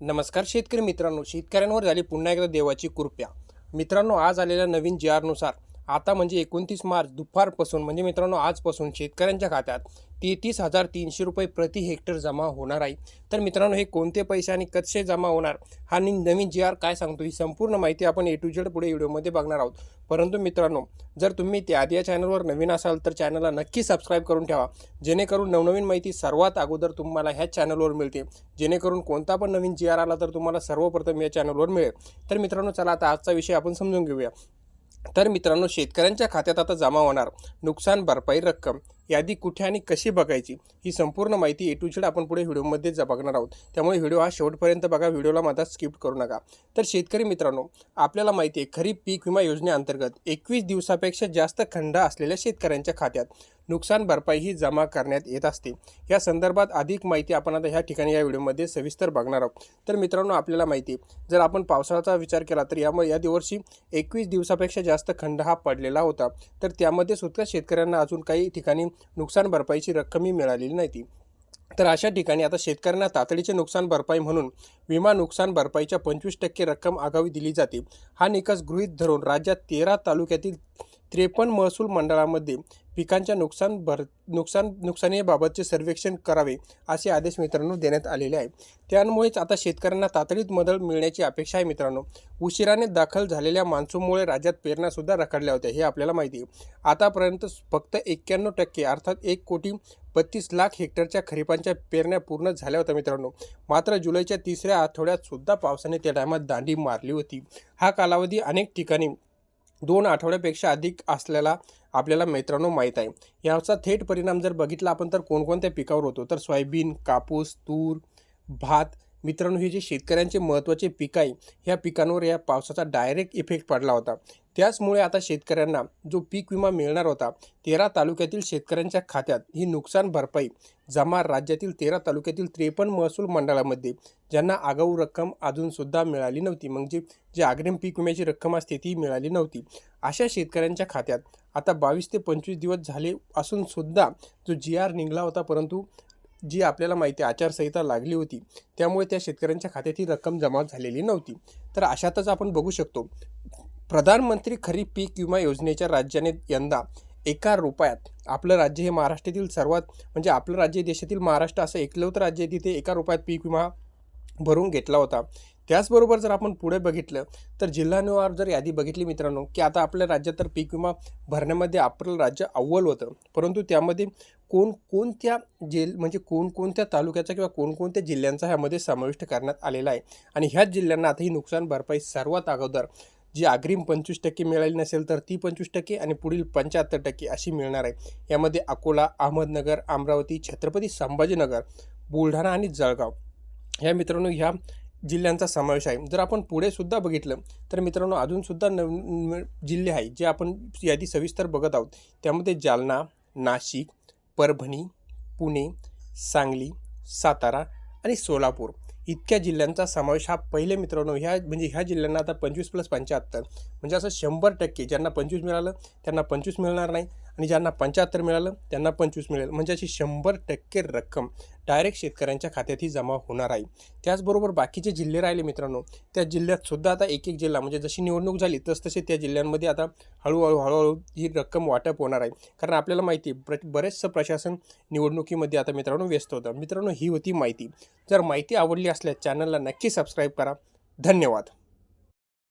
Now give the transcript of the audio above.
नमस्कार शेतकरी मित्रांनो. शेतकऱ्यांवर झाली पुन्हा एकदा देवाची कृपया. मित्रांनो आज आलेल्या नवीन जी आरनुसार आता म्हणजे एकोणतीस मार्च दुपारपासून म्हणजे मित्रांनो आजपासून शेतकऱ्यांच्या खात्यात तेहतीस हजार तीनशे रुपये प्रति हेक्टर जमा होणार आहे. तर मित्रांनो हे कोणते पैसे आणि कसे जमा होणार? हा नि- नवीन जी आर काय सांगतो ही संपूर्ण माहिती आपण ए टू झेड पुढे व्हिडिओमध्ये बघणार आहोत. परंतु मित्रांनो जर तुम्ही त्या आधी या चॅनलवर नवीन असाल तर चॅनलला नक्की सबस्क्राईब करून ठेवा. जेणेकरून नवनवीन माहिती सर्वात अगोदर तुम्हाला ह्या चॅनलवर मिळते. जेणेकरून कोणता पण नवीन जी आर आला तर तुम्हाला सर्वप्रथम या चॅनलवर मिळेल. तर मित्रांनो चला आता आजचा विषय आपण समजून घेऊया. तर मित्रांनो शेतकऱ्यांच्या खात्यात आता जमा होणार नुकसान भरपाई रक्कम. यादी कुठे आणि कशी बघायची? ही संपूर्ण माहिती ए टू झेड आपण पुढे व्हिडिओमध्ये बघणार आहोत. त्यामुळे व्हिडिओ हा शेवटपर्यंत बघा व्हिडिओला माझा स्किप करू नका. तर शेतकरी मित्रांनो आपल्याला माहिती आहे खरीप पीक विमा योजनेअंतर्गत एकवीस दिवसापेक्षा जास्त खंड असलेल्या शेतकऱ्यांच्या खात्यात नुकसान भरपाई ही जमा करण्यात येत असते. या संदर्भात अधिक माहिती आपण आता ह्या ठिकाणी या व्हिडिओमध्ये सविस्तर बघणार आहोत. तर मित्रांनो आपल्याला माहिती आहे, जर आपण पावसाळ्याचा विचार केला तर यामुळे या दिवशी एकवीस दिवसापेक्षा जास्त खंड हा पडलेला होता. तर त्यामध्ये सुद्धा शेतकऱ्यांना अजून काही ठिकाणी नुकसान भरपाईची रक्कमही मिळालेली नाही तर अशा ठिकाणी आता शेतकऱ्यांना तातडीचे नुकसान भरपाई म्हणून विमा नुकसान भरपाईच्या पंचवीस टक्के रक्कम आगावी दिली जाते. हा निकष गृहीत धरून राज्यात तेरा तालुक्यातील त्रेपन्न महसूल मंडळामध्ये पिकांच्या नुकसान भर नुकसान नुकसानीबाबतचे सर्वेक्षण करावे असे आदेश मित्रांनो देण्यात आलेले आहे त्यामुळेच आता शेतकऱ्यांना तातडीत मदत मिळण्याची अपेक्षा आहे मित्रांनो. उशिराने दाखल झालेल्या मान्सूनमुळे राज्यात पेरण्यासुद्धा रखडल्या होत्या हे आपल्याला माहिती आहे. आतापर्यंत फक्त एक्क्याण्णव टक्के अर्थात एक कोटी बत्तीस लाख हेक्टरच्या खरीपांच्या पेरण्या पूर्ण झाल्या होत्या मित्रांनो. मात्र जुलैच्या तिसऱ्या आठवड्यात सुद्धा पावसाने त्या टायमात दांडी मारली होती. हा कालावधी अनेक ठिकाणी दोन आठवड्यापेक्षा अधिक असलेला आपल्याला मित्रांनो माहीत आहे. याचा थेट परिणाम जर बघितला आपण तर कोणकोणत्या पिकावर होतो? तर सोयाबीन कापूस तूर भात मित्रांनो हे जे शेतकऱ्यांचे महत्त्वाचे पीक आहे ह्या पिकांवर या पावसाचा डायरेक्ट इफेक्ट पडला होता. त्याचमुळे आता शेतकऱ्यांना जो पीक विमा मिळणार होता तेरा तालुक्यातील शेतकऱ्यांच्या खात्यात ही नुकसान भरपाई जमा राज्यातील तेरा तालुक्यातील त्रेपन्न महसूल मंडळामध्ये ज्यांना आगाऊ रक्कम अजूनसुद्धा मिळाली नव्हती म्हणजे जी अग्रिम पीक विम्याची रक्कम असते ती मिळाली नव्हती. अशा शेतकऱ्यांच्या खात्यात आता बावीस ते पंचवीस दिवस झाले असूनसुद्धा जो जी आर निघाला होता परंतु जी आपल्याला माहिती आचारसंहिता लागली होती त्यामुळे त्या शेतकऱ्यांच्या खात्यात ही रक्कम जमा झालेली नव्हती. तर अशातच आपण बघू शकतो प्रधानमंत्री खरीप पीक विमा योजनेच्या राज्याने यंदा एका रुपयात आपलं राज्य हे महाराष्ट्रातील सर्वात म्हणजे आपलं राज्य देशातील महाराष्ट्र असं एकलवतं राज्य आहे तिथे एका रुपयात पीक विमा भरून घेतला होता. त्याचबरोबर जर आपण पुढे बघितलं तर जिल्हानिवार जर यादी बघितली मित्रांनो की आता आपल्या राज्यात तर पीक विमा भरण्यामध्ये आपलं राज्य अव्वल होतं परंतु त्यामध्ये कोणकोणत्या जिल म्हणजे कोणकोणत्या तालुक्याचा किंवा कोणकोणत्या जिल्ह्यांचा ह्यामध्ये समाविष्ट करण्यात आलेला आहे? आणि ह्याच जिल्ह्यांना आता ही नुकसान भरपाई सर्वात अगोदर जी अग्रिम पंचवीस टक्के मिळाली नसेल तर ती पंचवीस टक्के आणि पुढील पंच्याहत्तर टक्के अशी मिळणार आहे. यामध्ये अकोला अहमदनगर अमरावती छत्रपती संभाजीनगर बुलढाणा आणि जळगाव. ह्या मित्रांनो ह्या जिल्ह्यांचा समावेश आहे. जर आपण पुढे सुद्धा बघितलं तर मित्रांनो अजूनसुद्धा नवीन जिल्हे आहे जे आपण यादी सविस्तर बघत आहोत. त्यामध्ये जालना नाशिक परभणी पुणे सांगली सातारा आणि सोलापूर. इतक्या जिल्ह्यांचा समावेश हा पहिले मित्रांनो ह्या म्हणजे ह्या जिल्ह्यांना आता पंचवीस प्लस पंच्याहत्तर. म्हणजे असं शंभर टक्के ज्यांना पंचवीस मिळालं त्यांना पंचवीस मिळणार नाही. आणि ज्यांना पंच्याहत्तर मिळालं त्यांना पंचवीस मिळेल. म्हणजे अशी शंभर टक्के रक्कम डायरेक्ट शेतकऱ्यांच्या खात्यातही जमा होणार आहे. त्याचबरोबर बाकीचे जिल्हे राहिले मित्रांनो त्या जिल्ह्यात सुद्धा आता एक एक जिल्हा म्हणजे जशी निवडणूक झाली तस तसे त्या जिल्ह्यांमध्ये आता हळूहळू हळूहळू ही रक्कम वाटप होणार आहे. कारण आपल्याला माहिती आहे, प्र बरेचसं प्रशासन निवडणुकीमध्ये आता मित्रांनो व्यस्त होतं. मित्रांनो ही होती माहिती. जर माहिती आवडली असल्यास चॅनलला नक्की सबस्क्राईब करा. धन्यवाद.